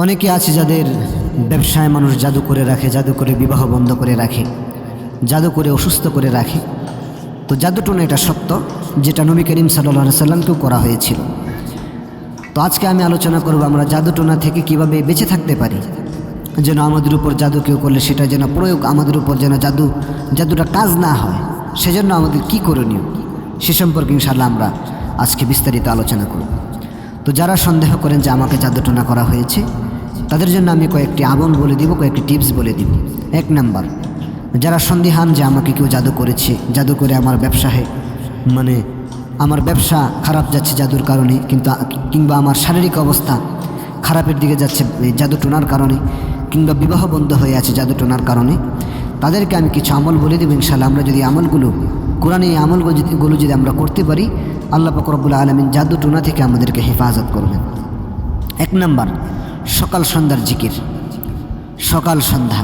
অনেকে আছে যাদের ব্যবসায় মানুষ জাদু করে রাখে, জাদু করে বিবাহ বন্ধ করে রাখে, জাদু করে অসুস্থ করে রাখে। তো জাদুটনা এটা সত্য যেটা নবী করিম সাল্লা সাল্লামকেও করা হয়েছিল। তো আজকে আমি আলোচনা করব আমরা জাদুটোনা থেকে কীভাবে বেঁচে থাকতে পারি, যেন আমাদের উপর জাদু কেউ করলে সেটা যেন প্রয়োগ, আমাদের উপর যেন জাদু, জাদুটা কাজ না হয়, সেজন্য আমাদের কি করণীয়, সে সম্পর্কে ইনশাল্লাহ আমরা আজকে বিস্তারিত আলোচনা করব। তো যারা সন্দেহ করেন যে আমাকে জাদুটোনা করা হয়েছে তাদের জন্য আমি কয়েকটি আমল বলে দিব, কয়েকটি টিপস বলে দিব। এক নাম্বার, যারা সন্দেহান যে আমাকে কেউ জাদু করেছে, জাদু করে আমার ব্যবসায় মানে আমার ব্যবসা খারাপ যাচ্ছে জাদুর কারণে, কিন্তু কিংবা আমার শারীরিক অবস্থা খারাপের দিকে যাচ্ছে জাদু টোনার কারণে, কিংবা বিবাহ বন্ধ হয়ে আছে জাদু টোনার কারণে, তাদেরকে আমি কিছু আমল বলে দেবো ইনশাল্লাহ আমরা যদি আমলগুলো, কোরআনে এই আমলগুলো যদি আমরা করতে পারি, আল্লাহ ফকরবুল্লা আলমিন জাদু টোনা থেকে আমাদেরকে হেফাজত করবেন। এক নাম্বার সকাল সন্ধ্যার জিকির, সকাল সন্ধ্যা,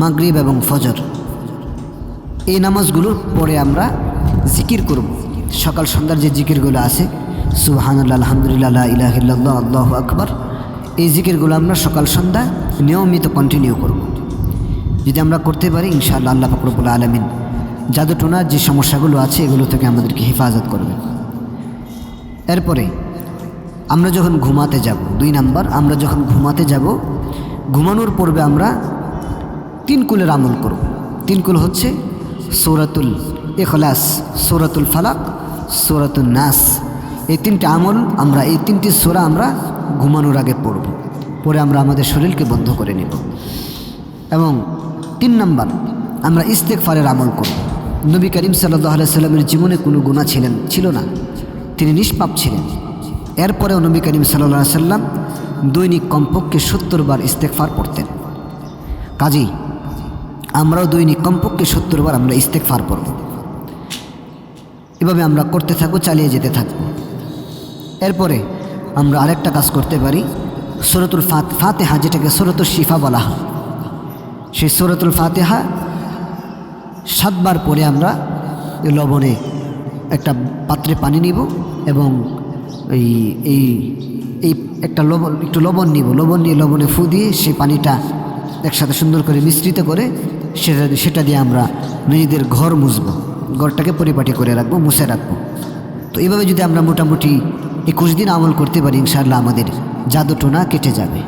মাগরিব এবং ফজর। এই নামাজগুলো পরে আমরা জিকির করব। সকাল সন্ধ্যার যে জিকিরগুলো আছে, সুবাহানুল্লাহ, আলহামদুলিল্লাহ ইলাহিল্লাহ আল্লাহ আকবর, এই জিকিরগুলো আমরা সকাল সন্ধ্যা নিয়মিত কন্টিনিউ করব। যদি আমরা করতে পারি, ইনশাআল্লাহ আল্লাহ ফকরবুল আলমিন জাদুটোনার যে সমস্যাগুলো আছে, এগুলো থেকে আমাদেরকে হেফাজত করবে এরপরে আমরা যখন ঘুমাতে যাব, দুই নাম্বার, আমরা যখন ঘুমাতে যাব, ঘুমানোর পূর্বে আমরা তিন কুলের আমল করব। তিন কুল হচ্ছে সৌরাতুল এখলাস সৌরাতুল ফালাক সৌরাতুল নাস। এই তিনটে আমল আমরা, এই তিনটি সোরা আমরা ঘুমানোর আগে পড়ব। পরে আমরা আমাদের শরীরকে বন্ধ করে নেব। এবং তিন নাম্বার, আমরা ইস্তেকফারের আমল করব। নবী করিম সাল্লাহ সাল্লামের জীবনে কোনো গুণা ছিলেন, ছিল না। তিনি নিষ্পাপ ছিলেন। এরপরেও নবী করিম সাল্লাহ সাল্লাম দৈনিক কমপক্ষে সত্তর বার ইস্তেকফার পড়তেন। কাজেই আমরাও দৈনিক কমপক্ষে সত্তর বার আমরা ইস্তেকফার পড়ব। এভাবে আমরা করতে থাকব, চালিয়ে যেতে থাকব। এরপরে আমরা আরেকটা কাজ করতে পারি, সরতুল ফাত, ফাতেহা যেটাকে সরতুল শিফা বলা হয়। সেই সরতুল ফাতেহা সাতবার পরে আমরা লবণে একটা পাত্রে পানি নিব এবং এই এই এই একটা লবণ, একটু লবণ নিব। লবণ নিয়ে লবণে ফু দিয়ে সেই পানিটা একসাথে সুন্দর করে মিশ্রিত করে সেটা সেটা দিয়ে আমরা নিজেদের ঘর মুছব। ঘরটাকে পরিপাটি করে রাখব, মুছে রাখব। তো এইভাবে যদি আমরা মোটামুটি একুশ দিন আমল করতে পারি, ইনশাআল্লাহ আমাদের জাদুটোনা কেটে যাবে।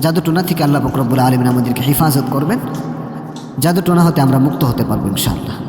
জাদুটোনা থেকে আল্লাহ ফকরবুল আলমিন আমাদেরকে হেফাজত করবেন। জাদুটোনা হতে আমরা মুক্ত হতে পারব, ইনশাআল্লাহ।